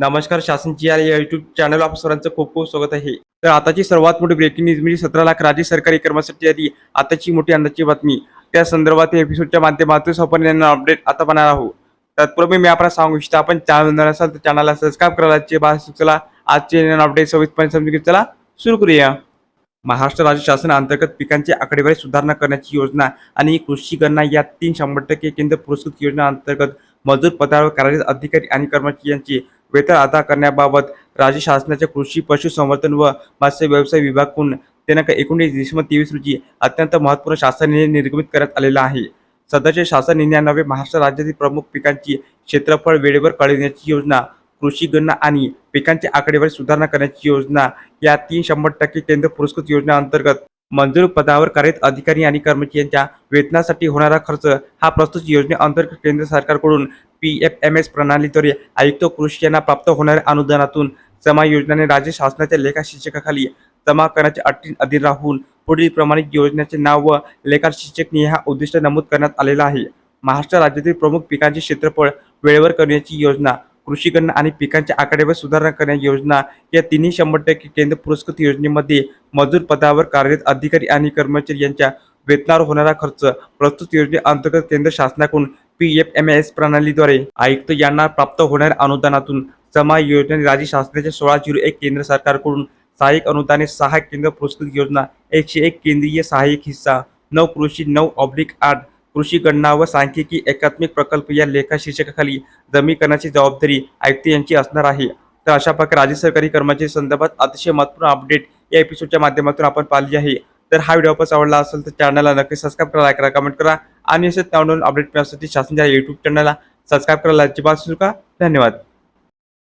नमस्कार शासनची या YouTube channel आप सर्वांचं खूप खूप स्वागत आहे. तर आताची सर्वात मोठी ब्रेकिंग न्यूज म्हणजे सतरा लाख राज्य सरकारी कर्मचारी यादी आताची मोठी अंदाजची बातमी. त्या संदर्भात एपिसोडच्या माध्यमातून आपण यांना अपडेट आता पाहणार आहोत. तत्पूर्वी मी आपल्याला सांगू इच्छितो आपण चॅनल असाल तर चॅनलला सबस्क्राईब करायचे बाहेर चला आजचे अपडेट सविस्तरपणे समजून घेत चला सुरू करूया. महाराष्ट्र राज्य शासन अंतर्गत पिकांची आकडेवारी सुधारणा करण्याची योजना आणि कृषी गणना या तीन शंभर टक्के केंद्र पुरस्कृत योजना अंतर्गत मजूर पदावर कार्यरत अधिकारी आणि कर्मचारी यांची वेतन अदा करण्याबाबत राज्य शासनाच्या कृषी पशुसंवर्धन व मत्स्य व्यवसाय विभागाकडून दिनांक एकोणीस डिसेंबर तेवीस रोजी अत्यंत महत्त्वपूर्ण शासन निर्णय निर्गमित करण्यात आलेला आहे. सध्याचे शासन निर्णयान्वये महाराष्ट्र राज्यातील प्रमुख पिकांची क्षेत्रफळ वेळेवर कळविण्याची योजना कृषी गणना आणि पिकांची आकडेवारी सुधारणा करण्याची योजना या तीन शंभर टक्के केंद्र पुरस्कृत योजना अंतर्गत मंजूर पदावर कार्यरत अधिकारी आणि कर्मचाऱ्यांच्या वेतनासाठी होणारा खर्च हा प्रस्तुत योजनेअंतर्गत केंद्र सरकारकडून पी एफ एम एस प्रणालीद्वारे आयुक्त कृषी यांना प्राप्त होणाऱ्या अनुदानातून जमा योजनाने राज्य शासनाच्या लेखा शिक्षकाखाली जमा करण्याचे अटी अधीन राहून पुढील प्रमाणित योजनेचे नाव व लेखा शिक्षक हा उद्दिष्ट नमूद करण्यात आलेला आहे. महाराष्ट्र राज्यातील प्रमुख पिकांचे क्षेत्रफळ वेळेवर करण्याची योजना कृषी गणना आणि पिकांच्या आकडेवर सुधारणा करण्याची योजना या तिन्ही शंभर टक्के केंद्र पुरस्कृत योजनेमध्ये मजूर पदावर कार्यरत अधिकारी आणि कर्मचारी यांच्या वेतनावर होणारा खर्च प्रस्तुत योजनेअंतर्गत केंद्र शासनाकडून पी एफ एम एस प्रणालीद्वारे आयुक्त यांना प्राप्त होणाऱ्या अनुदानातून जमा योजने राज्य शासनाच्या सोळा झिरो एक केंद्र सरकारकडून सहाय्यक अनुदाने सहा केंद्र पुरस्कृत योजना एकशे एक केंद्रीय सहाय्यक हिस्सा नऊ कृषी नऊ ऑब्लिक आठ कृषी गणना व सांख्यिकी एकात्मिक प्रकल्प या लेखा शीर्षकाखाली जमी करण्याची जबाबदारी आयुक्त यांची असणार आहे. तर अशा प्रकारे राज्य सरकारी कर्मचारी संदर्भात अतिशय महत्त्वपूर्ण अपडेट या एपिसोडच्या माध्यमातून आपण पाहिली आहे. तर हा व्हिडिओ आपण आवडला असेल तर चॅनलला नक्की सबस्क्राईब करा लाईक करा कमेंट करा आणि असेच नवनवीन अपडेट मिळण्यासाठी शासनाच्या युट्यूब चॅनलला सबस्क्राईब करायला अजिबात सुरू का धन्यवाद.